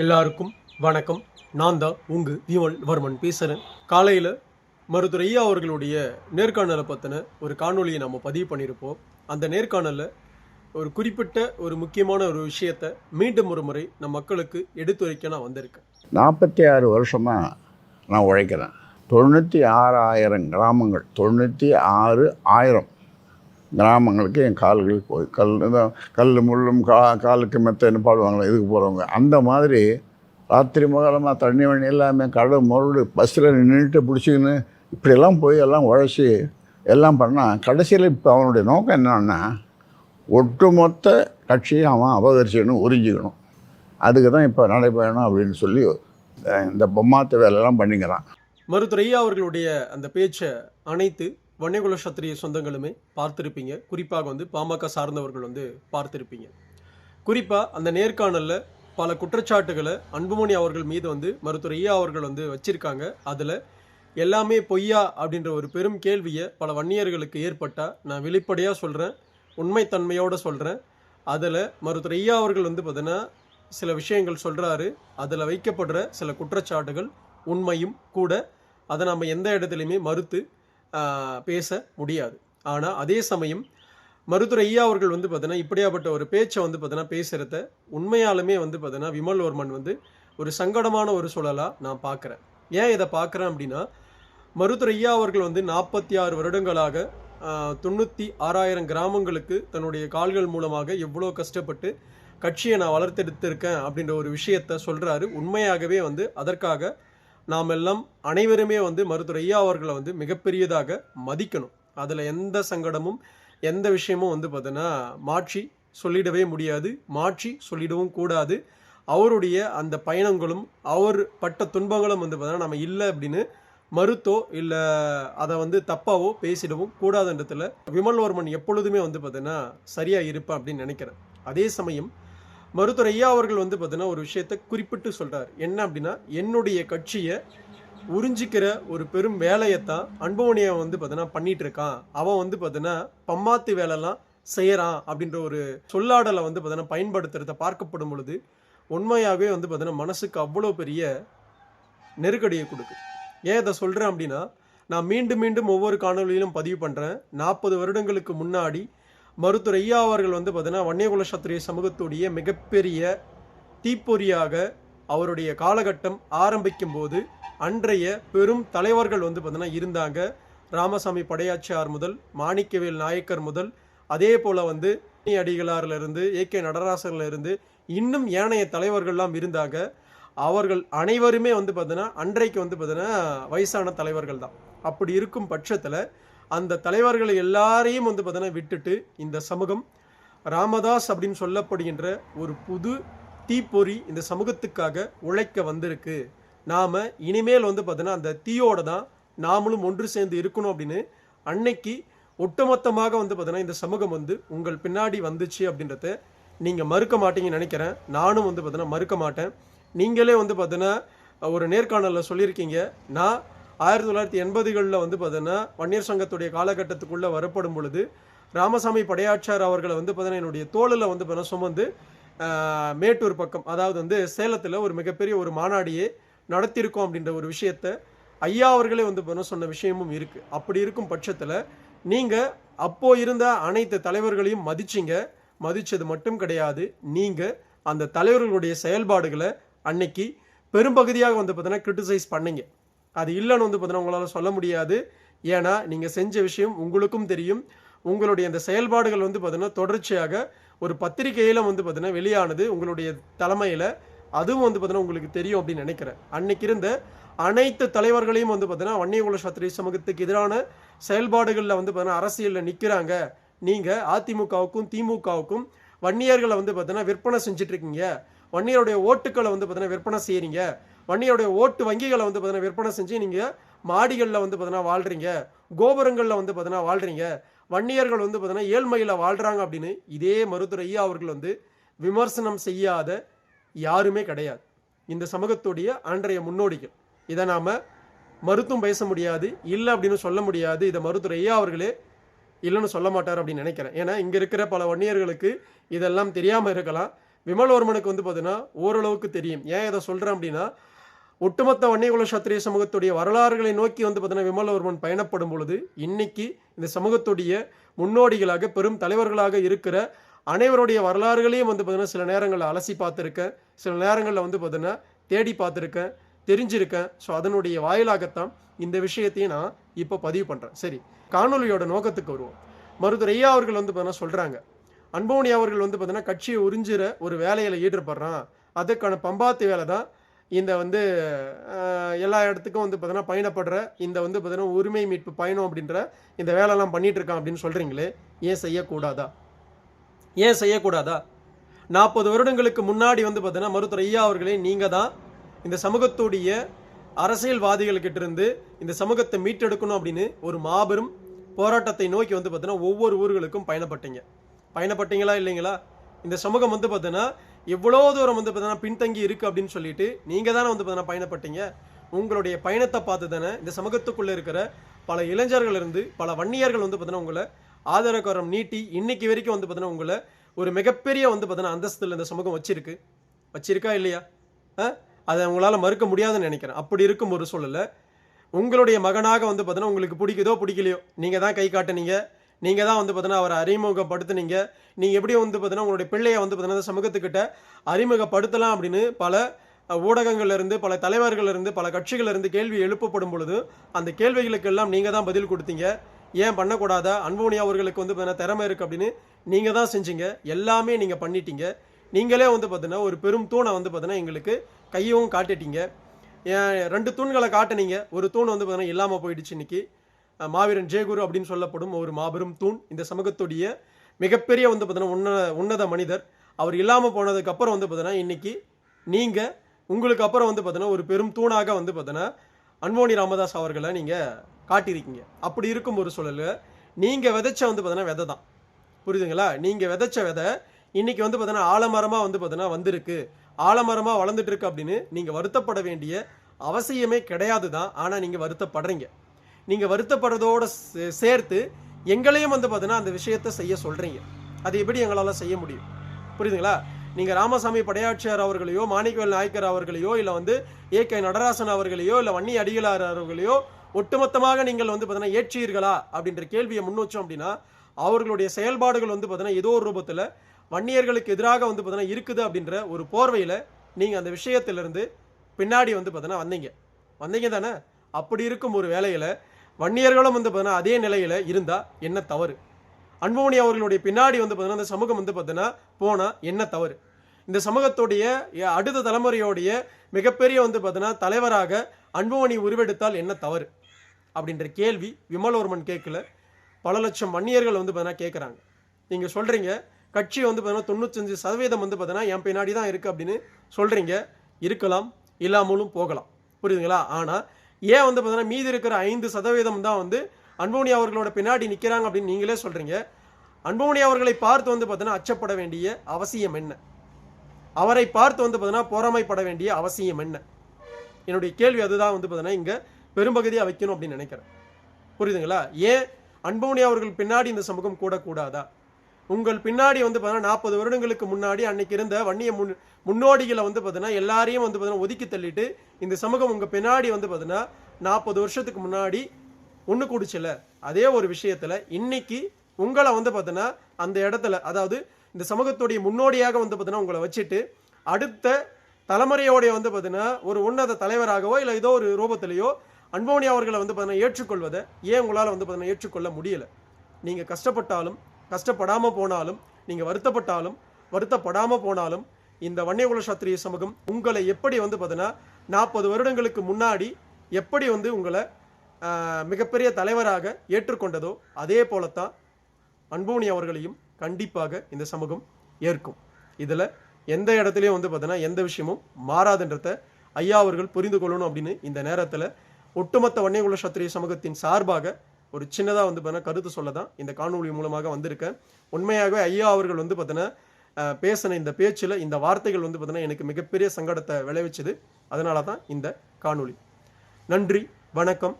எல்லாருக்கும் வணக்கம். நான் தான் உங்கள் விமல் வர்மன் பேசுகிறேன் காலையில் மருத்துவர் ஐயா அவர்களுடைய நேர்காணலை பற்றின ஒரு காணொலியை நம்ம பதிவு பண்ணியிருப்போம். அந்த நேர்காணலில் ஒரு குறிப்பிட்ட ஒரு முக்கியமான ஒரு விஷயத்தை மீண்டும் ஒரு முறை நம் மக்களுக்கு எடுத்துரைக்க நான் வந்திருக்கேன். நாற்பத்தி ஆறு வருஷமாக நான் உழைக்கிறேன். தொண்ணூற்றி ஆறாயிரம் கிராமங்கள் தொண்ணூற்றி ஆறு ஆயிரம் கிராமங்களுக்கு என் கால்களுக்கு போய் கல் இதான் கல் முள்ளும் கா காலுக்கு மெத்தன்னு பாடுவாங்களே இதுக்கு போகிறவங்க அந்த மாதிரி ராத்திரி முதலமாக தண்ணி வண்ணி எல்லாமே கடல் முரடு பஸ்ஸில் நின்றுட்டு பிடிச்சிக்கின்னு இப்படியெல்லாம் போய் எல்லாம் உழைச்சி எல்லாம் பண்ணால் கடைசியில் இப்போ அவனுடைய நோக்கம் என்னன்னா ஒட்டுமொத்த கட்சியை அவன் அபகரிச்சுக்கணும் உறிஞ்சிக்கணும். அதுக்கு தான் இப்போ நடைபயணம் அப்படின்னு சொல்லி இந்த பொம்மாத்த வேலையெல்லாம் பண்ணிக்கிறான். மருத்துவர் ஐயா அவர்களுடைய அந்த பேச்சை அனைத்து வன்னியகுல சத்திரிய சொந்தங்களுமே பார்த்துருப்பீங்க. குறிப்பாக வந்து பாமக சார்ந்தவர்கள் வந்து பார்த்துருப்பீங்க. குறிப்பாக அந்த நேர்காணலில் பல குற்றச்சாட்டுகளை அன்புமணி அவர்கள் மீது வந்து மருத்துவர் ஐயா அவர்கள் வந்து வச்சிருக்காங்க. அதில் எல்லாமே பொய்யா அப்படின்ற ஒரு பெரும் கேள்வியை பல வன்னியர்களுக்கு ஏற்பட்டால் நான் வெளிப்படையாக சொல்கிறேன் உண்மைத்தன்மையோடு சொல்கிறேன் அதில் மருத்துவர் ஐயா அவர்கள் வந்து பார்த்தீங்கன்னா சில விஷயங்கள் சொல்கிறாரு அதில் வைக்கப்படுற சில குற்றச்சாட்டுகள் உண்மையும் கூட அதை நம்ம எந்த இடத்துலையுமே மறுத்து பேச முடியாது. ஆனால் அதே சமயம் மருத்துவர் ஐயா அவர்கள் வந்து பார்த்தீங்கன்னா இப்படியாப்பட்ட ஒரு பேச்சை வந்து பார்த்தீங்கன்னா பேசுகிறத உண்மையாலுமே வந்து பார்த்தீங்கன்னா விமல்வர்மன் வந்து ஒரு சங்கடமான ஒரு சூழலாக நான் பார்க்குறேன் ஏன் இதை பார்க்குறேன் அப்படின்னா மருத்துவர் ஐயா அவர்கள் வந்து நாற்பத்தி ஆறு வருடங்களாக தொண்ணூற்றி ஆறாயிரம் கிராமங்களுக்கு தன்னுடைய கால்கள் மூலமாக எவ்வளோ கஷ்டப்பட்டு கட்சியை நான் வளர்த்தெடுத்திருக்கேன் அப்படின்ற ஒரு விஷயத்த சொல்கிறாரு உண்மையாகவே வந்து அதற்காக நாம் எல்லாம் அனைவருமே வந்து மருத்துவர் ஐயா அவர்களை வந்து மிகப்பெரியதாக மதிக்கணும். அதில் எந்த சங்கடமும் எந்த விஷயமும் வந்து பார்த்தோன்னா மாற்றி சொல்லிடவே முடியாது. மாற்றி சொல்லிடவும் கூடாது. அவருடைய அந்த பயணங்களும் அவர் பட்ட துன்பங்களும் வந்து பார்த்தோன்னா நம்ம இல்லை அப்படின்னு மறுத்தோ இல்லை அதை வந்து தப்பாவோ பேசிடவும் கூடாதுன்றதுல விமல்வர்மன் எப்பொழுதுமே வந்து பார்த்தீங்கன்னா சரியாக இருப்பேன் அப்படின்னு நினைக்கிறேன். அதே சமயம் மருத்துவர் ஐயா அவர்கள் வந்து பார்த்தீங்கன்னா ஒரு விஷயத்தை குறிப்பிட்டு சொல்கிறார் என்ன அப்படின்னா என்னுடைய கட்சியை உறிஞ்சிக்கிற ஒரு பெரும் வேலையைத்தான் அன்புமணியை வந்து பார்த்தீங்கன்னா பண்ணிட்டு இருக்கான். அவன் வந்து பார்த்தீங்கன்னா பம்மாத்து வேலைலாம் செய்கிறான் அப்படின்ற ஒரு சொல்லாடலை வந்து பார்த்தீங்கன்னா பயன்படுத்துறத பார்க்கப்படும் பொழுது உண்மையாகவே வந்து பார்த்தீங்கன்னா மனசுக்கு அவ்வளோ பெரிய நெருக்கடியை கொடுக்கும் ஏன் இதை சொல்கிறேன் அப்படின்னா நான் மீண்டும் மீண்டும் ஒவ்வொரு காணொளியிலும் பதிவு பண்ணுறேன் நாற்பது வருடங்களுக்கு முன்னாடி மருத்துவர் ஐயா அவர்கள் வந்து பார்த்தீங்கன்னா வன்னியகுல சத்திரிய சமூகத்துடைய மிகப்பெரிய தீப்பொறியாக அவருடைய காலகட்டம் ஆரம்பிக்கும் போது அன்றைய பெரும் தலைவர்கள் வந்து பார்த்தீங்கன்னா இருந்தாங்க. ராமசாமி படையாச்சியார் முதல் மாணிக்கவேல் நாயக்கர் முதல் அதே போல் வந்து அடிகளாரிலிருந்து ஏ கே நடராசர்லேருந்து இன்னும் ஏனைய தலைவர்கள்லாம் இருந்தாங்க. அவர்கள் அனைவருமே வந்து பார்த்தீங்கன்னா அன்றைக்கு வந்து பார்த்தீங்கன்னா வயசான தலைவர்கள் தான் அப்படி இருக்கும் பட்சத்தில் அந்த தலைவர்களை எல்லாரையும் வந்து பார்த்தீங்கன்னா விட்டுட்டு இந்த சமூகம் ராமதாஸ் அப்படின்னு சொல்லப்படுகின்ற ஒரு புது தீப்பொறி இந்த சமூகத்துக்காக உழைக்க வந்திருக்கு. நாம் இனிமேல் வந்து பார்த்தீங்கன்னா அந்த தீயோட தான் நாமளும் ஒன்று சேர்ந்து இருக்கணும் அப்படின்னு அன்னைக்கு ஒட்டுமொத்தமாக வந்து பார்த்தீங்கன்னா இந்த சமூகம் வந்து உங்கள் பின்னாடி வந்துச்சு அப்படின்றத நீங்கள் மறுக்க மாட்டீங்கன்னு நினைக்கிறேன். நானும் வந்து பார்த்தீங்கன்னா மறுக்க மாட்டேன். நீங்களே வந்து பார்த்தீங்கன்னா ஒரு நேர்காணலில் சொல்லியிருக்கீங்க. நான் ஆயிரத்தி தொள்ளாயிரத்தி எண்பதுகளில் வந்து பார்த்தீங்கன்னா வன்னியர் சங்கத்துடைய காலகட்டத்துக்குள்ளே வரப்படும் பொழுது ராமசாமி படையாச்சார் அவர்களை வந்து பார்த்தீங்கன்னா என்னுடைய தோளில் வந்து பார்த்தீங்கன்னா சுமந்து மேட்டூர் பக்கம் அதாவது வந்து சேலத்தில் ஒரு மிகப்பெரிய ஒரு மாநாடியே நடத்தியிருக்கோம் அப்படின்ற ஒரு விஷயத்த ஐயா அவர்களே வந்து பார்த்தீங்கன்னா சொன்ன விஷயமும் இருக்குது அப்படி இருக்கும் பட்சத்தில் நீங்கள் அப்போது இருந்த அனைத்து தலைவர்களையும் மதிச்சிங்க. மதித்தது மட்டும் கிடையாது. நீங்கள் அந்த தலைவர்களுடைய செயல்பாடுகளை அன்னைக்கு பெரும்பகுதியாக வந்து பார்த்தீங்கன்னா கிரிட்டிசைஸ் பண்ணீங்க. அது இல்லைன்னு வந்து பார்த்தீங்கன்னா உங்களால் சொல்ல முடியாது. ஏன்னா நீங்கள் செஞ்ச விஷயம் உங்களுக்கும் தெரியும். உங்களுடைய அந்த செயல்பாடுகள் வந்து பார்த்தீங்கன்னா தொடர்ச்சியாக ஒரு பத்திரிகையில் வந்து பார்த்தீங்கன்னா வெளியானது உங்களுடைய தலைமையில். அதுவும் வந்து பார்த்தீங்கன்னா உங்களுக்கு தெரியும் அப்படின்னு நினைக்கிறேன். அன்னைக்கு இருந்த அனைத்து தலைவர்களையும் வந்து பார்த்தீங்கன்னா வன்னியகுல சத்திரி சமூகத்துக்கு எதிரான செயல்பாடுகளில் வந்து பார்த்தீங்கன்னா அரசியலில் நிற்கிறாங்க நீங்கள் அதிமுகவுக்கும் திமுகவுக்கும் வன்னியர்களை வந்து பார்த்தீங்கன்னா விற்பனை செஞ்சிட்ருக்கீங்க வன்னியருடைய ஓட்டுக்களை வந்து பார்த்தீங்கன்னா விற்பனை செய்கிறீங்க வன்னியருடைய ஓட்டு வங்கிகளை வந்து பார்த்தீங்கன்னா விற்பனை செஞ்சு நீங்கள் மாடிகளில் வந்து பார்த்தீங்கன்னா வாழ்கிறீங்க கோபுரங்களில் வந்து பார்த்தீங்கன்னா வாழ்கிறீங்க வன்னியர்கள் வந்து பார்த்தீங்கன்னா ஏழ்மையில் வாழ்கிறாங்க அப்படின்னு இதே மருத்துவர் ஐயா அவர்கள் வந்து விமர்சனம் செய்யாத யாருமே கிடையாது. இந்த சமூகத்துடைய அன்றைய முன்னோடிகள். இதை நாம் மறுத்தும் பேச முடியாது இல்லை அப்படின்னு சொல்ல முடியாது. இதை மருத்துவர் ஐயா அவர்களே இல்லைன்னு சொல்ல மாட்டார் அப்படின்னு நினைக்கிறேன். ஏன்னா இங்கே இருக்கிற பல வன்னியர்களுக்கு இதெல்லாம் தெரியாமல் இருக்கலாம். விமல்வர்மனுக்கு வந்து பார்த்தீங்கன்னா ஓரளவுக்கு தெரியும். ஏன் இதை சொல்கிறேன் அப்படின்னா ஒட்டுமொத்த வன்னியகுல சத்திரிய சமூகத்துடைய வரலாறுகளை நோக்கி வந்து பார்த்தீங்கன்னா விமலவர்மன் பயணப்படும் பொழுது இன்னைக்கு இந்த சமூகத்துடைய முன்னோடிகளாக பெரும் தலைவர்களாக இருக்கிற அனைவருடைய வரலாறுகளையும் வந்து பார்த்தீங்கன்னா சில நேரங்களில் அலசி பார்த்துருக்கேன். சில நேரங்களில் வந்து பார்த்தீங்கன்னா தேடி பார்த்துருக்கேன் தெரிஞ்சிருக்கேன். ஸோ அதனுடைய வாயிலாகத்தான் இந்த விஷயத்தையும் நான் இப்போ பதிவு பண்ணுறேன் சரி காணொலியோட நோக்கத்துக்கு வருவோம். மருத்துவர் ஐயா அவர்கள் வந்து பார்த்தீங்கன்னா சொல்கிறாங்க அன்போனி அவர்கள் வந்து பார்த்தீங்கன்னா கட்சியை உறிஞ்சிற ஒரு வேலையில் ஈடுபடுறான். அதுக்கான பம்பாத்து வேலை தான் இந்த வந்து எல்லா இடத்துக்கும் வந்து பார்த்தீங்கன்னா பயணப்படுற இந்த வந்து பார்த்தீங்கன்னா உரிமை மீட்பு பயணம் அப்படின்ற இந்த வேலைலாம் பண்ணிட்டு இருக்கான் அப்படின்னு சொல்கிறீங்களே ஏன் செய்யக்கூடாதா? ஏன் செய்யக்கூடாதா? நாற்பது வருடங்களுக்கு முன்னாடி வந்து பார்த்தீங்கன்னா மருத்துவர் ஐயா அவர்களே நீங்கள் தான் இந்த சமூகத்துடைய அரசியல்வாதிகள்கிட்ட இருந்து இந்த சமூகத்தை மீட்டெடுக்கணும் அப்படின்னு ஒரு மாபெரும் போராட்டத்தை நோக்கி வந்து பார்த்தீங்கன்னா ஒவ்வொரு ஊர்களுக்கும் பயணப்பட்டீங்க. பயணப்பட்டீங்களா இல்லைங்களா? இந்த சமூகம் வந்து பார்த்தீங்கன்னா எவ்வளோ தூரம் வந்து பார்த்தீங்கன்னா பின்தங்கி இருக்குது அப்படின்னு சொல்லிட்டு நீங்கள் தானே வந்து பார்த்தீங்கன்னா பயணப்பட்டீங்க. உங்களுடைய பயணத்தை பார்த்து தானே இந்த சமூகத்துக்குள்ளே இருக்கிற பல இளைஞர்கள் இருந்து பல வன்னியர்கள் வந்து பார்த்தீங்கன்னா உங்களை ஆதரகரம் நீட்டி இன்னைக்கு வரைக்கும் வந்து பார்த்தீங்கன்னா உங்களை ஒரு மிகப்பெரிய வந்து பார்த்தீங்கன்னா அந்தஸ்தில் இந்த சமூகம் வச்சிருக்கு. வச்சிருக்கா இல்லையா? ஆ? அதை உங்களால் மறுக்க முடியாதுன்னு நினைக்கிறேன். அப்படி இருக்கும் ஒரு சூழலில் உங்களுடைய மகனாக வந்து பார்த்தீங்கன்னா உங்களுக்கு பிடிக்குதோ பிடிக்கலையோ நீங்கள் தான் கை காட்டுனீங்க. நீங்கள் தான் வந்து பார்த்தீங்கன்னா அவரை அறிமுகப்படுத்துனீங்க நீங்கள் எப்படி வந்து பார்த்தீங்கன்னா உங்களுடைய பிள்ளையை வந்து பார்த்தீங்கன்னா சமூகத்துக்கிட்ட அறிமுகப்படுத்தலாம் அப்படின்னு பல ஊடகங்கள்லேருந்து பல தலைவர்கள்லேருந்து பல கட்சிகளிலிருந்து கேள்வி எழுப்பப்படும் பொழுது அந்த கேள்விகளுக்கெல்லாம் நீங்கள் தான் பதில் கொடுத்தீங்க. ஏன் பண்ணக்கூடாதா? அன்போனியா அவர்களுக்கு வந்து பார்த்தீங்கன்னா திறமை இருக்குது அப்படின்னு நீங்கள் தான் செஞ்சீங்க. எல்லாமே நீங்கள் பண்ணிட்டீங்க. நீங்களே வந்து பார்த்தீங்கன்னா ஒரு பெரும் தூணை வந்து பார்த்தீங்கன்னா எங்களுக்கு கையவும் காட்டிட்டீங்க. ஏன் ரெண்டு தூண்களை காட்டுனீங்க. ஒரு தூண் வந்து பார்த்தீங்கன்னா இல்லாமல் போயிடுச்சு இன்னைக்கு. மாவீரன் ஜெயகுரு அப்படின்னு சொல்லப்படும் ஒரு மாபெரும் தூண். இந்த சமூகத்துடைய மிகப்பெரிய வந்து பார்த்தீங்கன்னா உன்ன உன்னத மனிதர். அவர் இல்லாமல் போனதுக்கு அப்புறம் வந்து பார்த்தீங்கன்னா இன்னைக்கு நீங்கள் உங்களுக்கு அப்புறம் வந்து பார்த்தீங்கன்னா ஒரு பெரும் தூணாக வந்து பார்த்தீங்கன்னா அன்போனி ராமதாஸ் அவர்களை நீங்கள் காட்டியிருக்கீங்க. அப்படி இருக்கும் ஒரு சூழலில் நீங்கள் விதைச்ச வந்து பார்த்தீங்கன்னா விதை தான். புரியுதுங்களா? நீங்கள் விதைச்ச விதை இன்னைக்கு வந்து பார்த்தீங்கன்னா ஆலமரமாக வந்து பார்த்தீங்கன்னா வந்திருக்கு. ஆலமரமாக வளர்ந்துட்டு இருக்கு அப்படின்னு நீங்கள் வருத்தப்பட வேண்டிய அவசியமே கிடையாது தான். ஆனால் நீங்கள் வருத்தப்படுறீங்க. நீங்கள் வருத்தப்படுறதோடு சே- சேர்த்து எங்களையும் வந்து பார்த்தீங்கன்னா அந்த விஷயத்தை செய்ய சொல்கிறீங்க அது எப்படி எங்களால் செய்ய முடியும்? புரியுதுங்களா? நீங்கள் ராமசாமி படையாட்சியார் அவர்களையோ மாணிக்கவேல் நாயக்கர் அவர்களையோ இல்லை வந்து ஏ கே நடராசன் அவர்களையோ இல்லை வன்னி அடிகளார் அவர்களையோ ஒட்டுமொத்தமாக நீங்கள் வந்து பார்த்தீங்கன்னா ஏற்றீர்களா? அப்படின்ற கேள்வியை முன்வச்சோம் அப்படின்னா அவர்களுடைய செயல்பாடுகள் வந்து பார்த்தீங்கன்னா ஏதோ ஒரு ரூபத்தில் வன்னியர்களுக்கு எதிராக வந்து பார்த்தீங்கன்னா இருக்குது அப்படின்ற ஒரு போர்வையில் நீங்கள் அந்த விஷயத்திலிருந்து பின்னாடி வந்து பார்த்தீங்கன்னா வந்தீங்க. வந்தீங்க தானே அப்படி இருக்கும் ஒரு வேலையில் வன்னியர்களும் வந்து பார்த்தீங்கன்னா அதே நிலையில் இருந்தால் என்ன தவறு? அன்புமணி அவர்களுடைய பின்னாடி வந்து பார்த்தீங்கன்னா அந்த சமூகம் வந்து பார்த்தீங்கன்னா போனால் என்ன தவறு? இந்த சமூகத்துடைய அடுத்த தலைமுறையோடைய மிகப்பெரிய வந்து பார்த்தீங்கன்னா தலைவராக அன்புமணி உருவெடுத்தால் என்ன தவறு? அப்படின்ற கேள்வி விமலவர்மன் கேட்கல. பல லட்சம் வன்னியர்கள் வந்து பார்த்தீங்கன்னா கேட்குறாங்க நீங்கள் சொல்கிறீங்க கட்சி வந்து பார்த்தீங்கன்னா தொண்ணூத்தஞ்சு சதவீதம் வந்து பார்த்தீங்கன்னா என் பின்னாடி தான் இருக்குது அப்படின்னு சொல்கிறீங்க இருக்கலாம் இல்லாமலும் போகலாம். புரியுதுங்களா? ஆனால் ஏன் வந்து பார்த்தீங்கன்னா மீதி இருக்கிற ஐந்து சதவீதம் தான் வந்து அன்புமணி அவர்களோட பின்னாடி நிற்கிறாங்க அப்படின்னு நீங்களே சொல்கிறீங்க அன்புமணி அவர்களை பார்த்து வந்து பார்த்தீங்கன்னா அச்சப்பட வேண்டிய அவசியம் என்ன? அவரை பார்த்து வந்து பார்த்தீங்கன்னா பொறாமைப்பட வேண்டிய அவசியம் என்ன? என்னுடைய கேள்வி அதுதான் வந்து பார்த்தீங்கன்னா இங்கே பெரும்பகுதியாக வைக்கணும் அப்படின்னு நினைக்கிறேன். புரியுதுங்களா? ஏன் அன்புமணி அவர்கள் பின்னாடி இந்த சமூகம் கூடக்கூடாதா? உங்கள் பின்னாடி வந்து பார்த்தீங்கன்னா நாற்பது வருடங்களுக்கு முன்னாடி அன்னைக்கு இருந்த வன்னிய முன் முன்னோடிகளை வந்து பார்த்தீங்கன்னா எல்லாரையும் வந்து பார்த்தீங்கன்னா ஒதுக்கி தள்ளிட்டு இந்த சமூகம் உங்கள் பின்னாடி வந்து பார்த்தீங்கன்னா நாற்பது வருஷத்துக்கு முன்னாடி ஒன்று கூடுச்சுல. அதே ஒரு விஷயத்தில் இன்னைக்கு உங்களை வந்து பார்த்தீங்கன்னா அந்த இடத்துல அதாவது இந்த சமூகத்துடைய முன்னோடியாக வந்து பார்த்தீங்கன்னா உங்களை வச்சுட்டு அடுத்த தலைமுறையோடைய வந்து பார்த்தீங்கன்னா ஒரு உன்னத தலைவராகவோ இல்லை ஏதோ ஒரு ரூபத்திலேயோ அன்போனி அவர்களை வந்து பார்த்தீங்கன்னா ஏற்றுக்கொள்வதை ஏன் உங்களால் வந்து பார்த்தீங்கன்னா ஏற்றுக்கொள்ள முடியலை? நீங்கள் கஷ்டப்பட்டாலும் கஷ்டப்படாமல் போனாலும் நீங்கள் வருத்தப்பட்டாலும் வருத்தப்படாமல் போனாலும் இந்த வன்னியகுல சாத்திரிய சமூகம் உங்களை எப்படி வந்து பார்த்தீங்கன்னா நாற்பது வருடங்களுக்கு முன்னாடி எப்படி வந்து உங்களை மிகப்பெரிய தலைவராக ஏற்றுக்கொண்டதோ அதே போலத்தான் அன்போனி அவர்களையும் கண்டிப்பாக இந்த சமூகம் ஏற்கும். இதில் எந்த இடத்துலையும் வந்து பார்த்தீங்கன்னா எந்த விஷயமும் மாறாதுன்றத ஐயா அவர்கள் புரிந்து கொள்ளணும் அப்படின்னு இந்த நேரத்தில் ஒட்டுமொத்த வன்னியகுல சத்திரிய சமூகத்தின் சார்பாக ஒரு சின்னதாக வந்து பார்த்தீங்கன்னா கருத்து சொல்ல தான் இந்த காணொலி மூலமாக வந்திருக்கேன் உண்மையாகவே ஐயா அவர்கள் வந்து பார்த்தீங்கன்னா பேசின இந்த பேச்சில் இந்த வார்த்தைகள் வந்து பார்த்தீங்கன்னா எனக்கு மிகப்பெரிய சங்கடத்தை விளைவிச்சது. அதனால தான் இந்த காணொலி நன்றி வணக்கம்.